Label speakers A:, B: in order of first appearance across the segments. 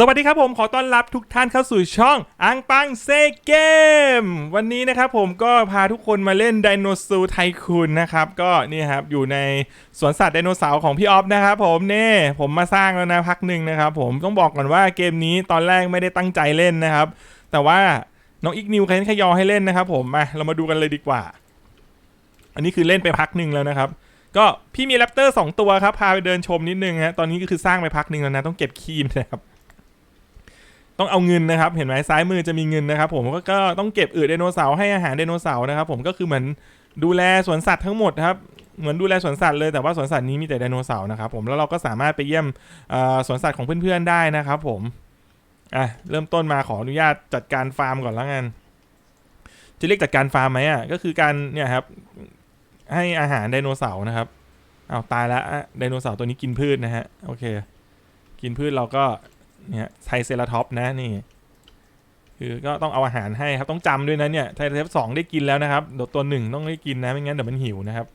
A: สวัสดีครับผมขอต้อนรับทุกท่านเข้าสู่ช่องอังปังเซเกม วันนี้นะครับผมก็พาทุกคนมาเล่นไดโนเสาร์ไทคูนนะครับ ก็นี่ครับอยู่ในสวนสัตว์ไดโนเสาร์ของพี่ออฟนะครับผมเน่ผมมาสร้างแล้วนะพักหนึ่งนะครับผมต้องบอกก่อนว่าเกมนี้ตอนแรกไม่ได้ตั้งใจเล่นนะครับ แต่ว่าน้องอีกนิวเคนขยอให้เล่นนะครับ ผมมาเรามาดูกันเลยดีกว่า อันนี้คือเล่นไปพักหนึ่งแล้วนะครับก็พี่มีแรปเตอร์สองตัวครับพาไปเดินชมนิดนึงฮะตอนนี้ก็คือสร้างไปพักหนึ่งแล้วนะต้องเก็บครีมนะครับ ต้องเอาเงินนะครับ เห็นไหมซ้ายมือจะมีเงินนะครับ ผมก็ก็ต้องเก็บอืดไดโนเสาร์ให้อาหารไดโนเสาร์นะครับ ผมก็คือเหมือนดูแลสวนสัตว์ทั้งหมดครับเหมือนดูแลสวนสัตว์เลยแต่ว่าสวนสัตว์นี้มีแต่ไดโนเสาร์นะครับผมแล้วเราก็สามารถไปเยี่ยมสวนสัตว์ของเพื่อนๆได้นะครับผมอะเริ่มต้นมาขออนุญาตจัดการฟาร์มก่อนแล้วกันจะเรียกจัดการฟาร์มไหมอะก็คือการเนี่ยครับ ให้อาหารไดโนเสาร์นะครับเอาตายแล้วไดโนเสาร์ตัวนี้กินพืชนะฮะโอเค กินพืชเราก็ เนี่ยไทเซราท็อปนะนี่ คือก็ต้องเอาอาหารให้ครับต้องจำด้วยนะเนี่ยไทเซราท็อปสองได้กินแล้วนะครับเดี๋ยวตัวหนึ่งต้องได้กินนะไม่งั้นเดี๋ยวมันหิวนะครับ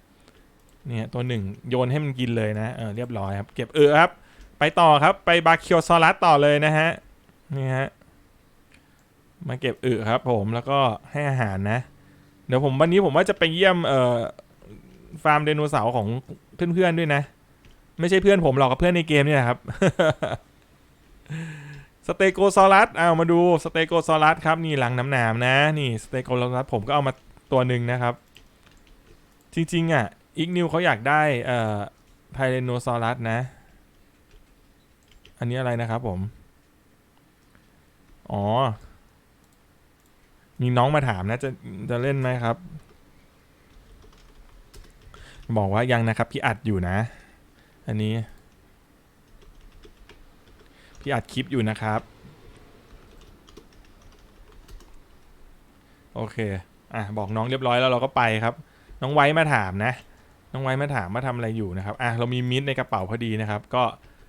A: เนี่ยตัวหนึ่งโยนให้มันกินเลยนะเออเรียบร้อยครับ เก็บเออครับ ไปต่อครับไปบาคิโอซอรัสต่อเลยนะฮะนี่ฮะมาเก็บเออครับ ผมแล้วก็ให้อาหารนะ เดี๋ยวผมวันนี้ผมว่าจะไปเยี่ยมเอ่อฟาร์มไดโนเสาร์ของเพื่อนๆด้วยนะ ไม่ใช่เพื่อนผมหรอกกับเพื่อนในเกมเนี่ยนะครับ สเตโกซอรัสเอามาดูสเตโกซอรัสครับนี่หลังน้ำหนามนะ นี่สเตโกซอรัสผมก็เอามาตัวหนึ่งนะครับ จริงๆอะอีกนิวเขาอยากได้เอ่อไทเรโนซอรัสนะ อันนี้อะไรนะครับผม อ๋อ มีน้องมาถามนะ จะจะเล่นไหมครับ บอกว่ายังนะครับพี่อัดอยู่นะ อันนี้ พี่อัดคลิปอยู่นะครับ โอเค อะบอกน้องเรียบร้อยแล้วเราก็ไปครับ น้องไว้มาถามนะ น้องไว้มาถามมาทำอะไรอยู่นะครับ อะเรามีมิตรในกระเป๋าพอดีนะครับ ก็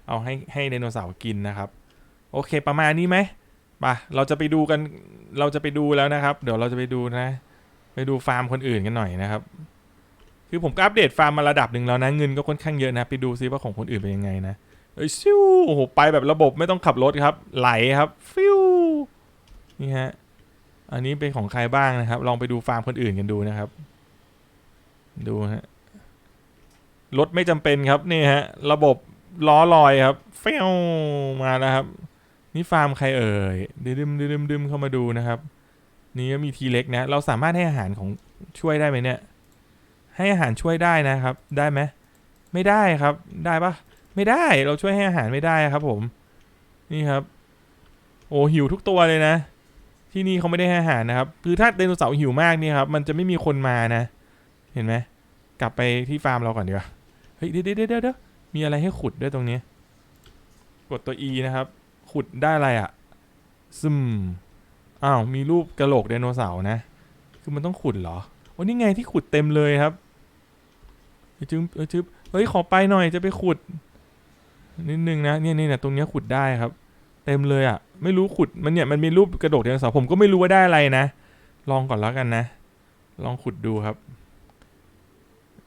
A: เอาให้ให้ไดโนเสาร์กินนะครับ โอเค ประมาณนี้ไหมไปเราจะไปดูกัน เราจะไปดูแล้วนะครับ เดี๋ยวเราจะไปดูนะ ไปดูฟาร์มคนอื่นกันหน่อยนะครับ คือผมก็อัปเดตฟาร์มมาระดับหนึ่งแล้วนะ เงินก็ค่อนข้างเยอะนะ ไปดูซิว่าของคนอื่นเป็นยังไงนะ เอ้ยซิวโอ้โหไปแบบระบบไม่ต้องขับรถครับ ไหลครับ ฟิวนี่ฮะ อันนี้เป็นของใครบ้างนะครับ ลองไปดูฟาร์มคนอื่นกันดูนะครับ ดูฮะรถไม่จำเป็นครับนี่ฮะ ระบบล้อลอยครับเฟี้ยวมาแล้วครับ นี่ฟาร์มใครเอ่ยดึมดึมดึมดึมเข้ามาดูนะครับ นี่ก็มีทีเล็กนะ เราสามารถให้อาหารของช่วยได้ไหมเนี่ย ให้อาหารช่วยได้นะครับ ได้ไหมไม่ได้ครับ ได้ปะ ไม่ได้เราช่วยให้อาหารไม่ได้ครับ ผม นี่ครับ โอ้หิวทุกตัวเลยนะ ที่นี่เขาไม่ได้ให้อาหารนะครับ คือถ้าไดโนเสาร์หิวมากนี่ครับ มันจะไม่มีคนมานะ เห็นไหมกลับไปที่ฟาร์มเราก่อนดีกว่าเฮ้ยเดี๋ยวเดี๋ยวเดี๋ยวเดี๋ยวมีอะไรให้ขุดด้วยตรงนี้ กดตัว E นะครับ ขุดได้อะไรอะ่ะซึมอ้าวมีรูปกระโหลกไดโนเสาร์นะ คือมันต้องขุดเหรอโอ้นี่ไงที่ขุดเต็มเลยครับเอ้ยจึ๊บเอ้ยจึ๊บเฮ้ยขอไปหน่อยจะไปขุด นิดนึงนะเนี่ยเนี่ยตรงเนี้ยขุดได้ครับ เต็มเลยอะ ไม่รู้ขุดมันเนี่ยมันมีรูปกระโดดไดโนเสาร์ผมก็ไม่รู้ว่าได้อะไรนะ ลองก่อนแล้วกันนะ ลองขุดดูครับ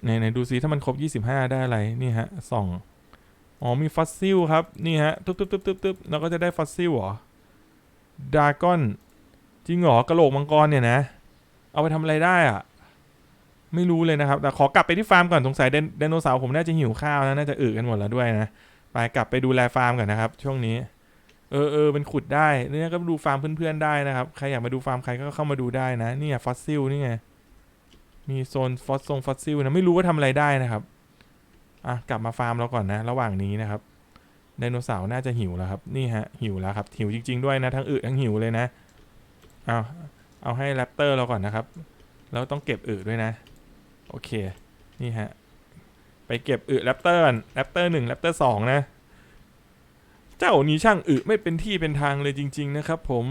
A: ไหนไหนดูซิถ้ามันครบ 25 ได้อะไรนี่ฮะส่องอ๋อมีฟอสซิลครับนี่ฮะตึ๊บตึ๊บตึ๊บตึ๊บตึ๊บเราก็จะได้ฟอสซิลเหรอดากอนจริงเหรอกระโหลกมังกรเนี่ยนะ เอาไปทำอะไรได้อะไม่รู้เลยนะครับแต่ขอกลับไปที่ฟาร์มก่อนสงสัยไดไดโนเสาร์ผมน่าจะหิวข้าวนะน่าจะอึกันหมดแล้วด้วยนะ ไปกลับไปดูแลฟาร์มก่อนนะครับ ช่วงนี้ เออเออเป็นขุดได้เนี่ยก็ดูฟาร์มเพื่อนๆได้นะครับ ใครอยากมาดูฟาร์มใครก็เข้ามาดูได้นะเนี่ยฟอสซิลนี่ไงมีโซนฟอสซงฟอสซิลนะไม่รู้ว่าทำอะไรได้นะครับอะกลับมาฟาร์มเราก่อนนะ ระหว่างนี้นะครับไดโนเสาร์น่าจะหิวแล้วครับนี่ฮะหิวแล้วครับหิวจริง ๆด้วยนะทั้งอึทั้งหิวเลยนะเอาเอาให้แรปเตอร์เราก่อนนะครับแล้วต้องเก็บอึด้วยนะ โอเค นี่ฮะ ไปเก็บอึแรปเตอร์แรปเตอร์หนึ่งแรปเตอร์สองนะ เจ้านี้ช่างอึไม่เป็นที่เป็นทางเลยจริง ๆ นะครับ ผม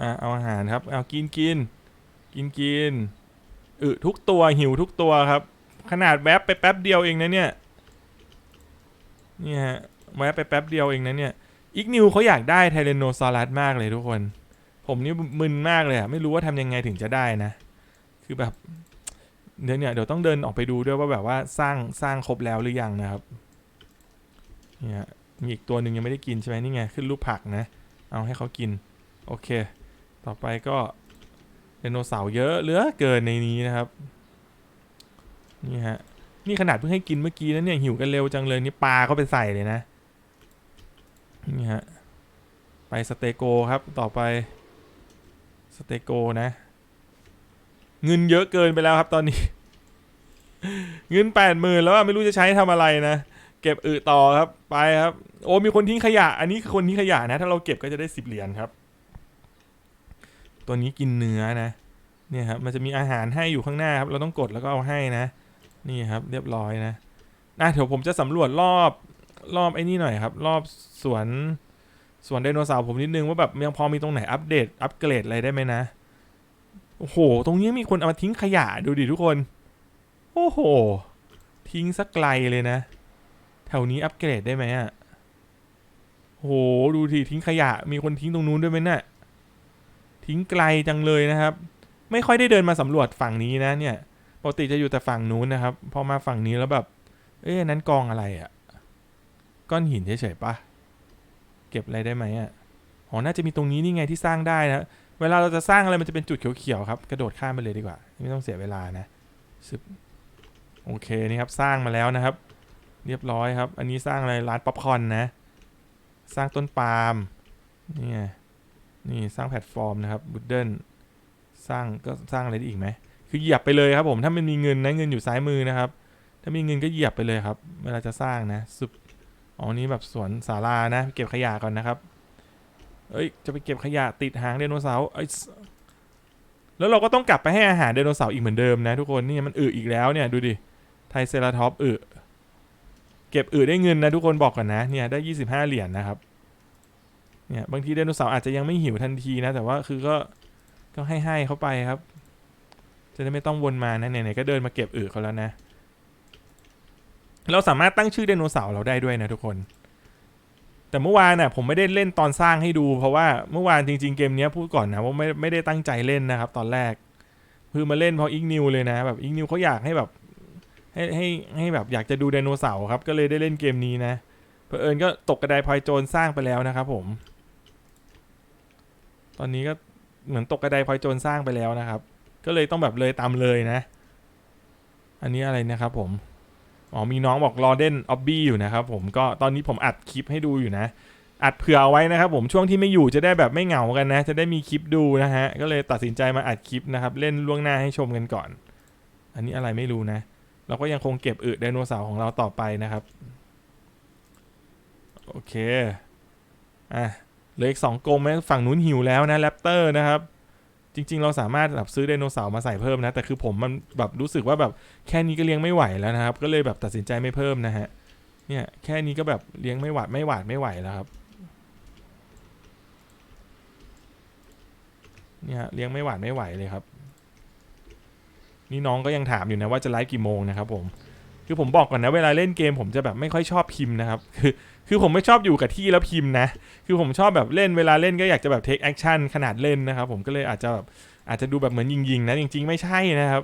A: อะเอาอาหารครับ เอากินกินกินกินอึทุกตัวหิวทุกตัวครับ ขนาดแวบไปแป๊บเดียวเองนะเนี่ยนี่ฮะแวบไปแป๊บเดียวเองนะเนี่ยอีกนิวเขาอยากได้ไทเรโนซอรัสมากเลยทุกคน ผมนี่มึนมากเลยอะไม่รู้ว่าทำยังไงถึงจะได้นะ คือแบบ เดี๋ยวเนี่ยเดี๋ยวต้องเดินออกไปดูด้วยว่าแบบว่าสร้างสร้างครบแล้วหรือยังนะครับเนี่ยมีอีกตัวหนึ่งยังไม่ได้กินใช่ไหมนี่ไงขึ้นรูปผักนะ เอาให้เขากิน โอเค ต่อไปก็ไดโนเสาร์เยอะเหลือเกินในนี้นะครับ นี่ฮะนี่ขนาดเพิ่งให้กินเมื่อกี้นะเนี่ยหิวกันเร็วจังเลยนี่ปลาเขาไปใส่เลยนะนี่ฮะไปสเตโกครับต่อไปสเตโกนะ เงินเยอะเกินไปแล้วครับตอนนี้ เงินแปดหมื่นแล้วไม่รู้จะใช้ทำอะไรนะ เก็บอึต่อครับไปครับ โอ้มีคนทิ้งขยะ อันนี้คือคนทิ้งขยะนะ ถ้าเราเก็บก็จะได้สิบเหรียญครับ ตัวนี้กินเนื้อนะ เนี่ยครับมันจะมีอาหารให้อยู่ข้างหน้าครับเราต้องกดแล้วก็เอาให้นะ นี่ครับ เรียบร้อยนะนะเดี๋ยวผมจะสำรวจรอบรอบไอ้นี่หน่อยครับ รอบสวนสวนไดโนเสาร์ผมนิดนึงว่าแบบยังพอมีตรงไหนอัปเดตอัปเกรดอะไรได้ไหมนะ โอ้โห ตรงนี้มีคนเอามาทิ้งขยะดูดิทุกคน โอ้โห ทิ้งสักไกลเลยนะ แถวนี้อัปเกรดได้ไหมอะโหดูดิทิ้งขยะ มีคนทิ้งตรงนู้นด้วยไหมน่ะ ทิ้งไกลจังเลยนะครับ ไม่ค่อยได้เดินมาสำรวจฝั่งนี้นะเนี่ย ปกติจะอยู่แต่ฝั่งนู้นนะครับ พอมาฝั่งนี้แล้วแบบ เอ๊ะนั้นกองอะไรอะ ก้อนหินเฉยๆปะเก็บอะไรได้ไหมอะ อ๋อ น่าจะมีตรงนี้นี่ไงที่สร้างได้นะ เวลาเราจะสร้างอะไรมันจะเป็นจุดเขียวๆครับ กระโดดข้ามไปเลยดีกว่า ไม่ต้องเสียเวลานะซึบโอเคนี่ครับสร้างมาแล้วนะครับ เรียบร้อยครับ อันนี้สร้างอะไรร้านป๊อปคอนนะ สร้างต้นปาล์มนี่ไงนี่สร้างแพลตฟอร์มนะครับบุดเดิลสร้างก็สร้างอะไรได้อีกไหมคือเหยียบไปเลยครับผมถ้ามันมีเงินนะเงินอยู่ซ้ายมือนะครับ ถ้ามีเงินก็เหยียบไปเลยครับ เวลาจะสร้างนะซุปอ๋อนี่แบบสวนสารานะ เก็บขยะก่อนนะครับ เอ้ย จะไปเก็บขยะติดหางไดโนเสาร์แล้วเราก็ต้องกลับไปให้อาหารไดโนเสาร์อีกเหมือนเดิมนะทุกคนนี่มันอึอีกแล้วเนี่ยดูดิ ไทเซราทอปอึเก็บอึได้เงินนะทุกคนบอกก่อนนะเนี่ยได้25เหรียญนะครับเนี่ยบางทีไดโนเสาร์อาจจะยังไม่หิวทันทีนะ แต่ว่าคือก็ก็ให้ให้เขาไปครับ จะได้ไม่ต้องวนมานะไหนๆก็เดินมาเก็บอึเขาแล้วนะ เราสามารถตั้งชื่อไดโนเสาร์เราได้ด้วยนะทุกคน แต่เมื่อวานน่ะผมไม่ได้เล่นตอนสร้างให้ดู เพราะว่าเมื่อวานจริง ๆ เกมนี้พูดก่อนนะว่าไม่ไม่ได้ตั้งใจเล่นนะครับ ตอนแรกคือมาเล่นเพราะอิกนิวเลยนะแบบอิกนิวเขาอยากให้แบบให้ให้ให้แบบอยากจะดูไดโนเสาร์ครับ ก็เลยได้เล่นเกมนี้นะเผอิญก็ตกกระไดพลอยโจรสร้างไปแล้วนะครับ ผม ตอนนี้ก็เหมือนตกกระไดพลอยโจรสร้างไปแล้วนะครับ ก็เลยต้องแบบเลยตามเลยนะ อันนี้อะไรนะครับผม อ๋อมีน้องบอกรอเด่นออบบี้อยู่นะครับผมก็ตอนนี้ผมอัดคลิปให้ดูอยู่นะ อัดเผื่อเอาไว้นะครับผมช่วงที่ไม่อยู่จะได้แบบไม่เหงากันนะ จะได้มีคลิปดูนะฮะ ก็เลยตัดสินใจมาอัดคลิปนะครับ เล่นล่วงหน้าให้ชมกันก่อน อันนี้อะไรไม่รู้นะ เราก็ยังคงเก็บอึไดโนเสาร์ของเราต่อไปนะครับ โอเคอะเหลืออีกสองกรงไหมฝั่งนู้นหิวแล้วนะแรปเตอร์นะครับ จริง ๆ เราสามารถแบบซื้อไดโนเสาร์มาใส่เพิ่มนะ แต่คือผมมันแบบรู้สึกว่าแบบแค่นี้ก็เลี้ยงไม่ไหวแล้วนะครับ ก็เลยแบบตัดสินใจไม่เพิ่มนะฮะ เนี่ยแค่นี้ก็แบบเลี้ยงไม่หวาดไม่หวาดไม่ไหวแล้วครับ เนี่ยเลี้ยงไม่หวาดไม่ไหวเลยครับ นี่น้องก็ยังถามอยู่นะว่าจะไลฟ์กี่โมงนะครับผม คือผมบอกก่อนนะเวลาเล่นเกมผมจะแบบไม่ค่อยชอบพิมพ์นะครับคือคือผมไม่ชอบอยู่กับที่แล้วพิมพ์นะ คือผมชอบแบบเล่นเวลาเล่นก็อยากจะแบบเทคแอคชั่นขนาดเล่นนะครับผมก็เลยอาจจะแบบอาจจะดูแบบเหมือนยิงๆนะจริง ๆ ไม่ใช่นะครับ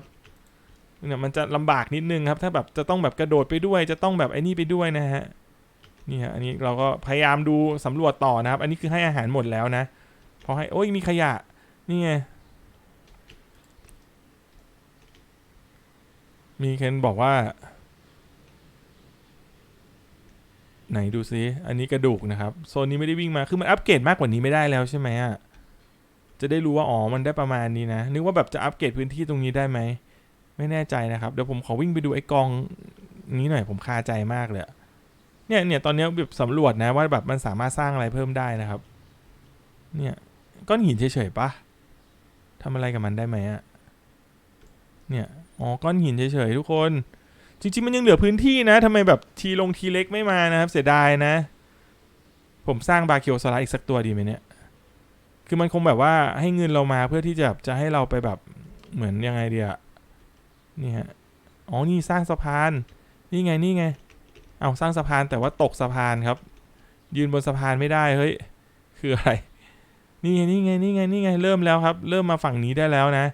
A: เนี่ยมันจะลำบากนิดนึงครับ ถ้าแบบจะต้องแบบกระโดดไปด้วย จะต้องแบบไอ้นี่ไปด้วยนะฮะนี่ฮะอันนี้เราก็พยายามดูสำรวจต่อนะครับ อันนี้คือให้อาหารหมดแล้วนะพอให้โอ้ยมีขยะนี่ไงมีเคนบอกว่า ไหนดูซิ อันนี้กระดูกนะครับ โซนนี้ไม่ได้วิ่งมา คือมันอัปเกรดมากกว่านี้ไม่ได้แล้วใช่ไหมอะ จะได้รู้ว่า อ๋อ มันได้ประมาณนี้นะ นึกว่าแบบจะอัปเกรดพื้นที่ตรงนี้ได้ไหม ไม่แน่ใจนะครับ เดี๋ยวผมขอวิ่งไปดูไอ้กองนี้หน่อย ผมคาใจมากเลย เนี่ยเนี่ยตอนนี้แบบสำรวจนะว่าแบบมันสามารถสร้างอะไรเพิ่มได้นะครับ เนี่ยก้อนหินเฉยๆปะทำอะไรกับมันได้ไหมอะเนี่ย อ๋อ ก้อนหินเฉยๆทุกคน จริงๆ มันยังเหลือพื้นที่นะทำไมแบบทีลงทีเล็กไม่มานะครับ เสียดายนะ ผมสร้างบาคิโอซาร่าอีกสักตัวดีไหมเนี่ย คือมันคงแบบว่าให้เงินเรามาเพื่อที่จะจะให้เราไปแบบเหมือนยังไงเดียนี่ฮะ อ๋อ นี่สร้างสะพาน นี่ไง นี่ไง เอาสร้างสะพานแต่ว่าตกสะพานครับ ยืนบนสะพานไม่ได้ เฮ้ย คืออะไร นี่ไง นี่ไง นี่ไง นี่ไง เริ่มแล้วครับ เริ่มมาฝั่งนี้ได้แล้วนะ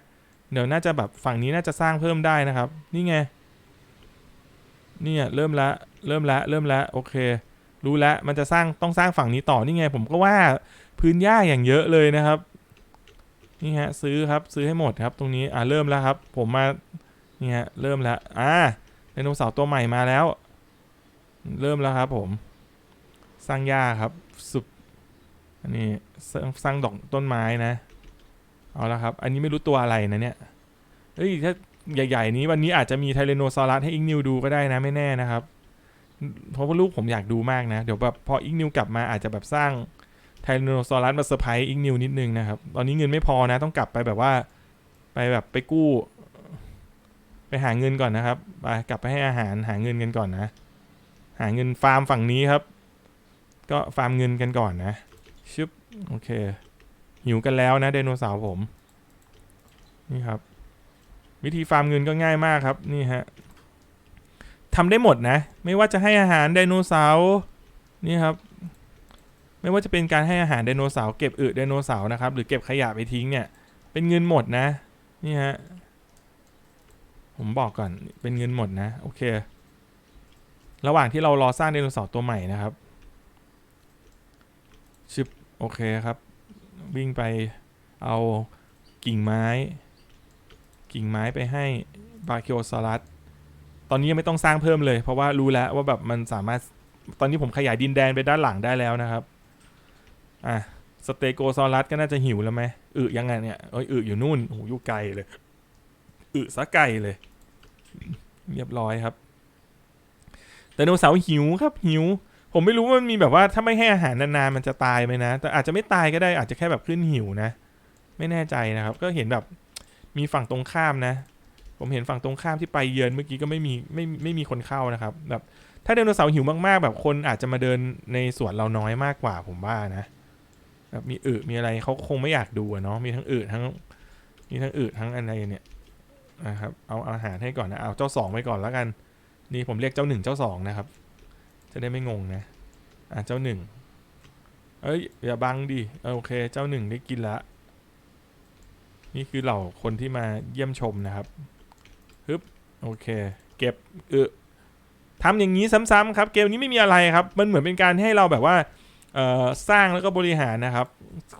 A: เดี๋ยวน่าจะแบบฝั่งนี้น่าจะสร้างเพิ่มได้นะครับ นี่ไง นี่เริ่มละเริ่มละเริ่มละโอเค รู้แล้วมันจะสร้างต้องสร้างฝั่งนี้ต่อนี่ไง ผมก็ว่าพื้นหญ้าอย่างเยอะเลยนะครับ นี่ฮะซื้อครับซื้อให้หมดครับ ตรงนี้อ่าเริ่มแล้วครับ ผมมานี่ฮะเริ่มแล้วอ่าไดโนเสาร์ตัวใหม่มาแล้ว เริ่มแล้วครับ ผม สร้างหญ้าครับสุบอันนี้สร้างสร้างดอกต้นไม้นะ เอาละครับ อันนี้ไม่รู้ตัวอะไรนะเนี่ยเฮ้ยถ้า ใหญ่ ๆ นี้วันนี้อาจจะมีไทเรโนซอรัสให้อิงนิวดูก็ได้นะไม่แน่นะครับ เพราะว่าลูกผมอยากดูมากนะ เดี๋ยวแบบพออิงนิวกลับมาอาจจะแบบสร้างไทเรโนซอรัสมาเซอร์ไพรส์อิงนิวนิดนึงนะครับ ตอนนี้เงินไม่พอนะ ต้องกลับไปแบบว่า ไปแบบไปกู้ ไปหาเงินก่อนนะครับไปกลับไปให้อาหารหาเงินกันก่อนนะ หาเงินฟาร์มฝั่งนี้ครับ ก็ฟาร์มเงินกันก่อนนะชึบโอเคหิวกันแล้วนะไดโนเสาร์ผม นี่ครับ วิธีฟาร์มเงินก็ง่ายมากครับนี่ฮะทำได้หมดนะ ไม่ว่าจะให้อาหารไดโนเสาร์นี่ครับ ไม่ว่าจะเป็นการให้อาหารไดโนเสาร์เก็บอึไดโนเสาร์นะครับ หรือเก็บขยะไปทิ้งเนี่ย เป็นเงินหมดนะ นี่ฮะผมบอกก่อนเป็นเงินหมดนะ โอเค ระหว่างที่เรารอสร้างไดโนเสาร์ตัวใหม่นะครับชึบโอเคครับ วิ่งไปเอากิ่งไม้ กิ่งไม้ไปให้บา c ิโอซ u รัสตอนนี้ยังไม่ต้องสร้างเพิ่มเลย เพราะว่ารู้แล้วว่าแบบมันสามารถตอนนี้ผมขยายดินแดนไปด้านหลังได้แล้วนะครับ อะสเตโกซอรัสก็น่าจะหิวแล้วไหมอึยังไงเนี่ยเอ้ยอึอยู่นู่นโอ้โหอยู่ไกลเลยอึซะไกลเลย เรียบร้อยครับไดโนเสาร์หิวครับหิว ผมไม่รู้ว่ามันมีแบบว่าถ้าไม่ให้อาหารนานๆมันจะตายไหมนะ แต่อาจจะไม่ตายก็ได้อาจจะแค่แบบขึ้นหิวนะ ไม่แน่ใจนะครับ ก็เห็นแบบ มีฝั่งตรงข้ามนะ ผมเห็นฝั่งตรงข้ามที่ไปเยือนเมื่อกี้ก็ไม่มีไม่ไม่มีคนเข้านะครับแบบถ้าไดโนเสาร์หิวมากๆ แบบคนอาจจะมาเดินในสวนเราน้อยมากกว่าผมว่านะแบบมีอึมีอะไรเขาคงไม่อยากดูอะเนาะมีทั้งอึทั้ง มีทั้งอึทั้งอะไรเนี่ยนะครับเอาอาหารให้ก่อนนะเอาเจ้าสองไว้ก่อนแล้วกัน นี่ผมเรียกเจ้าหนึ่งเจ้าสองนะครับ จะได้ไม่งงนะอะเจ้าหนึ่งเอ้ยอย่าบังดิโอเค เจ้าหนึ่งได้กินละ นี่คือเหล่าคนที่มาเยี่ยมชมนะครับฮึบโอเค เก็บเอึทำอย่างนี้ซ้ำๆครับ เกมนี้ไม่มีอะไรครับ มันเหมือนเป็นการให้เราแบบว่าสร้างแล้วก็บริหารนะครับ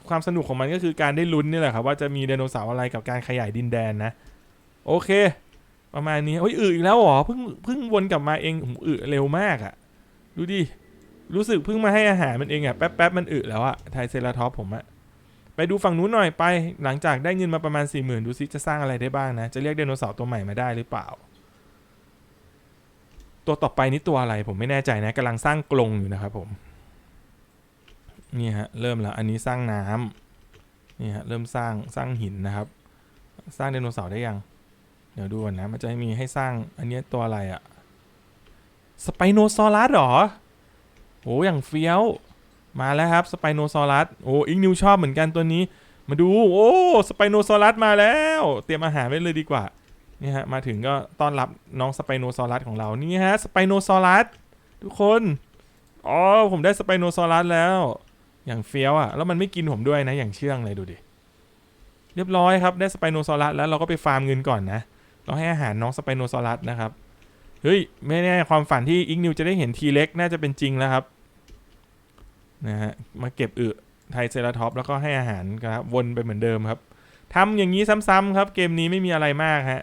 A: ความสนุกของมันก็คือการได้ลุ้นนี่แหละครับ ว่าจะมีไดโนเสาร์อะไรกับการขยายดินแดนนะ โอเค ประมาณนี้โอ้ยอึอีกแล้วเหรอเพิ่งเพิ่งวนกลับมาเองโอ้โหอึเร็วมากอะดูดิ รู้สึกเพิ่งมาให้อาหารมันเองอะแป๊บแป๊บมันอึแล้วอะไทเซราทอปผมอะ ไปดูฝั่งนู้นหน่อยไป หลังจากได้เงินมาประมาณ4ี่หมื่นดูซิจะสร้างอะไรได้บ้างนะ จะเรียกไดโนเสาร์ตัวใหม่มาได้หรือเปล่า ตัวต่อไปนี่ตัวอะไรผมไม่แน่ใจนะกำลังสร้างกรงอยู่นะครับผมนี่ฮะเริ่มแล้วอันนี้สร้างน้ำนี่ฮะเริ่มสร้างสร้างหินนะครับ สร้างไดโนเสาร์ได้ยัง เดี๋ยวดูก่อนนะมันจะมีให้สร้างอันนี้ตัวอะไรอะสไปโนซอรัสหรอโอ้อย่างเฟี้ยว มาแล้วครับสไปโนซอรัสโอ้อิงนิวชอบเหมือนกันตัวนี้ มาดู โอ้สไปโนซอรัสมาแล้ว เตรียมอาหารไว้เลยดีกว่านี่ฮะมาถึงก็ต้อนรับน้องสไปโนซอรัสของเรานี่ฮะสไปโนซอรัสทุกคนอ๋อผมได้สไปโนซอรัสแล้ว อย่างเฟี้ยวอะแล้วมันไม่กินผมด้วยนะอย่างเชื่องเลยดูดิเรียบร้อยครับได้สไปโนซอรัสแล้วเราก็ไปฟาร์มเงินก่อนนะเราให้อาหารน้องสไปโนซอรัสนะครับเฮ้ยไม่แน่ความฝันที่อิงนิวจะได้เห็นทีเล็กน่าจะเป็นจริงแล้วครับ นะฮะมาเก็บอึไทเซราท็อปแล้วก็ให้อาหารครับวนไปเหมือนเดิมครับทำอย่างนี้ซ้ำๆครับ เกมนี้ไม่มีอะไรมากฮะ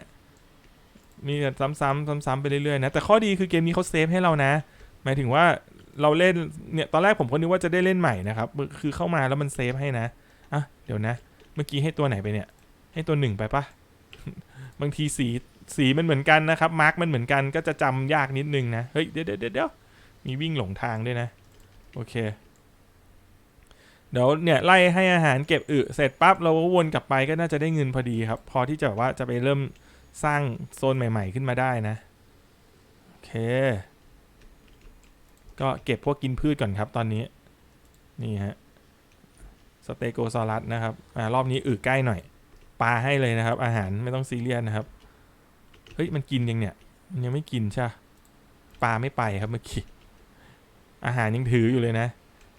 A: มีแต่ซ้ำๆซ้ำๆไปเรื่อยๆนะแต่ข้อดีคือเกมนี้เขาเซฟให้เรานะ หมายถึงว่าเราเล่นเนี่ยตอนแรกผมก็นึกว่าจะได้เล่นใหม่นะครับ คือเข้ามาแล้วมันเซฟให้นะอะเดี๋ยวนะ เมื่อกี้ให้ตัวไหนไปเนี่ย ให้ตัวหนึ่งไปปะบางทีสีสีมันเหมือนกันนะครับมาร์กมันเหมือนกันก็จะจำยากนิดนึงนะเฮ้ยเดี๋ยวเดี๋ยวเดี๋ยวมีวิ่งหลงทางด้วยนะ โอเค เดี๋ยวเนี่ยไล่ให้อาหารเก็บอึเสร็จปั๊บเราก็วนกลับไปก็น่าจะได้เงินพอดีครับ พอที่จะแบบว่าจะไปเริ่มสร้างโซนใหม่ ๆ ขึ้นมาได้นะโอเค ก็เก็บพวกกินพืชก่อนครับตอนนี้ นี่ฮะสเตโกซอรัสนะครับอ่ารอบนี้อึใกล้หน่อยปลาให้เลยนะครับ อาหารไม่ต้องซีเรียสนะครับเฮ้ยมันกินยังเนี่ยมันยังไม่กินใช่ปะปลาไม่ไปครับเมื่อกี้อาหารยังถืออยู่เลยนะ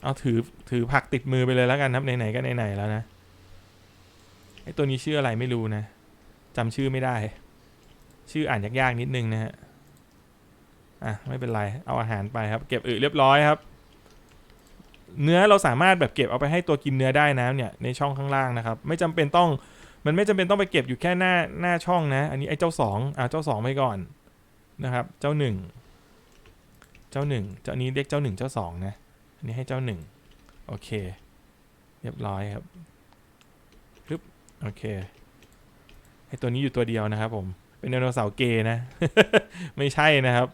A: เอาถือถือผักติดมือไปเลยแล้วกันครับไหนๆก็ไหนๆแล้วนะไอตัวนี้ชื่ออะไรไม่รู้นะจำชื่อไม่ได้ ชื่ออ่านยากๆนิดนึงนะฮะอะไม่เป็นไรเอาอาหารไปครับ เก็บอึเรียบร้อยครับ เนื้อเราสามารถแบบเก็บเอาไปให้ตัวกินเนื้อได้นะเนี่ยในช่องข้างล่างนะครับ ไม่จำเป็นต้องมันไม่จำเป็นต้องไปเก็บอยู่แค่หน้าหน้าช่องนะ อันนี้ไอ้เจ้าสองอ่าเจ้าสองไปก่อนนะครับ เจ้าหนึ่งเจ้าหนึ่งเจ้านี้เรียกเจ้าหนึ่งเจ้าสองนะ อันนี้ให้เจ้าหนึ่งโอเค เรียบร้อยครับปึ๊บโอเคไอ้ตัวนี้อยู่ตัวเดียวนะครับ ผม เป็นไดโนเสาร์เกย์นะ ไม่ใช่นะครับ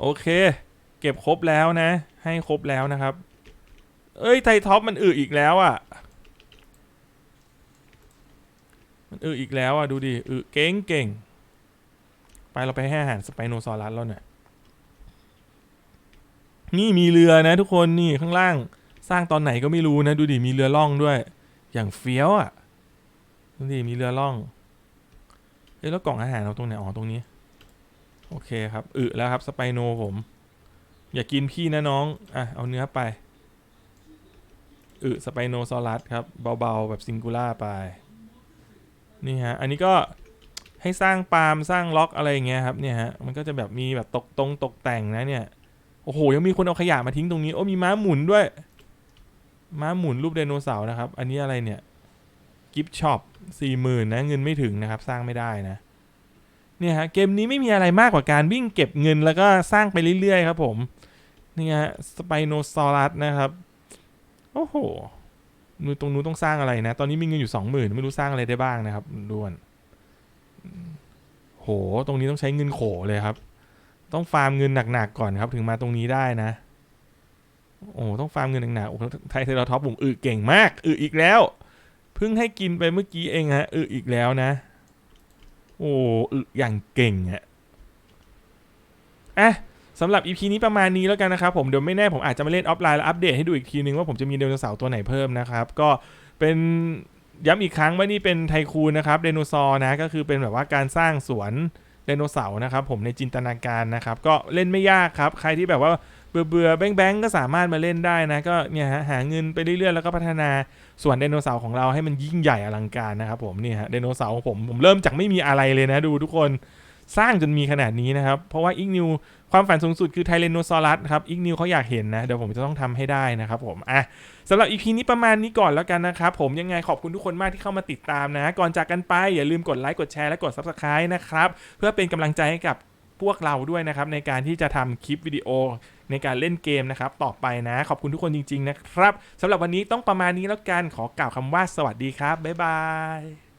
A: โอเค เก็บครบแล้วนะ ให้ครบแล้วนะครับ เอ้ยไทท็อปมันอึอีกแล้วอะ่ะ มันอึอีกแล้วอะ่ะ ดูดิอึเก่งเก่งไปเราไปให้อาหารสไปโนซอรัสแล้วเนี่ย นี่มีเรือนะทุกคนนี่ข้างล่างสร้างตอนไหนก็ไม่รู้นะ ดูดิมีเรือล่องด้วย อย่างเฟี้ยวอะ่ะดูดิมีเรือล่องเอ้แล้วกล่องอาหารเราตรงไหนอ๋อตรงนี้ โอเคครับอึแล้วครับสไปโนผม อย่ากินพี่นะน้องอะเอาเนื้อไปอึสไปโนซอรัสครับเบาๆแบบซิงคูล่าไปนี่ฮะอันนี้ก็ให้สร้างปาล์มสร้างล็อกอะไรอย่างเงี้ยครับเนี่ยฮะมันก็จะแบบมีแบบตกตรงตกแต่งนะเนี่ย อ้โห ยังมีคนเอาขยะมาทิ้งตรงนี้ โอ้มีม้าหมุนด้วย ม้าหมุนรูปไดโนเสาร์นะครับ อันนี้อะไรเนี่ย กิฟช็อปสี่หมื่นนะ เงินไม่ถึงนะครับ สร้างไม่ได้นะ เนี่ยฮะ เกมนี้ไม่มีอะไรมากกว่าการวิ่งเก็บเงินแล้วก็สร้างไปเรื่อยๆครับผม นี่ฮะ สไปโนซอรัสนะครับ โอ้โหนูนตรงนู้นต้องสร้างอะไรนะ ตอนนี้มีเงินอยู่สองหมื่นไม่รู้สร้างอะไรได้บ้างนะครับด้วนโห ตรงนี้ต้องใช้เงินโขเลยครับ ต้องฟาร์มเงินหนักๆก่อนครับ ถึงมาตรงนี้ได้นะ โอ้ต้องฟาร์มเงินหนักๆโอ้ไทเทอร์ท็อปผมอึเก่งมากอึอีกแล้ว เพิ่งให้กินไปเมื่อกี้เองฮะอึอีกแล้วนะ โอ้อึอย่างเก่งอะอะสำหรับ EP นี้ประมาณนี้แล้วกันนะครับผมเดี๋ยวไม่แน่ผมอาจจะมาเล่นออฟไลน์แล้วอัปเดตให้ดูอีกทีนึงว่าผมจะมีไดโนเสาร์ตัวไหนเพิ่มนะครับ ก็เป็นย้ำอีกครั้งว่านี่เป็นไทคูนนะครับไดโนเสาร์นะก็คือเป็นแบบว่าการสร้างสวน ดโนเสาร์นะครับผมในจินตนาการนะครับก็เล่นไม่ยากครับ ใครที่แบบว่าเบื่อเบื่อแบงแบงก็สามารถมาเล่นได้นะก็เนี่ยฮะหาเงินไปเรื่อยๆแล้วก็พัฒนาส่วนไดโนเสาร์ของเราให้มันยิ่งใหญ่อลังการนะครับผมนี่ฮะไดโนเสาร์ของผมผมเริ่มจากไม่มีอะไรเลยนะดูทุกคนสร้างจนมีขนาดนี้นะครับ เพราะว่าอิกนิว ความฝันสูงสุดคือไทเรโนซอรัสครับอีกนิวเขาอยากเห็นนะ เดี๋ยวผมจะต้องทำให้ได้นะครับผมอะสำหรับอีพีนี้ประมาณนี้ก่อนแล้วกันนะครับผมยังไงขอบคุณทุกคนมากที่เข้ามาติดตามนะ ก่อนจากกันไปอย่าลืมกดไลค์กดแชร์และกด Subscribe นะครับเพื่อเป็นกำลังใจให้กับพวกเราด้วยนะครับในการที่จะทำคลิปวิดีโอในการเล่นเกมนะครับต่อไปนะ ขอบคุณทุกคนจริง ๆ นะครับสำหรับวันนี้ต้องประมาณนี้แล้วกันขอกล่าวคำว่าสวัสดีครับบ๊ายบาย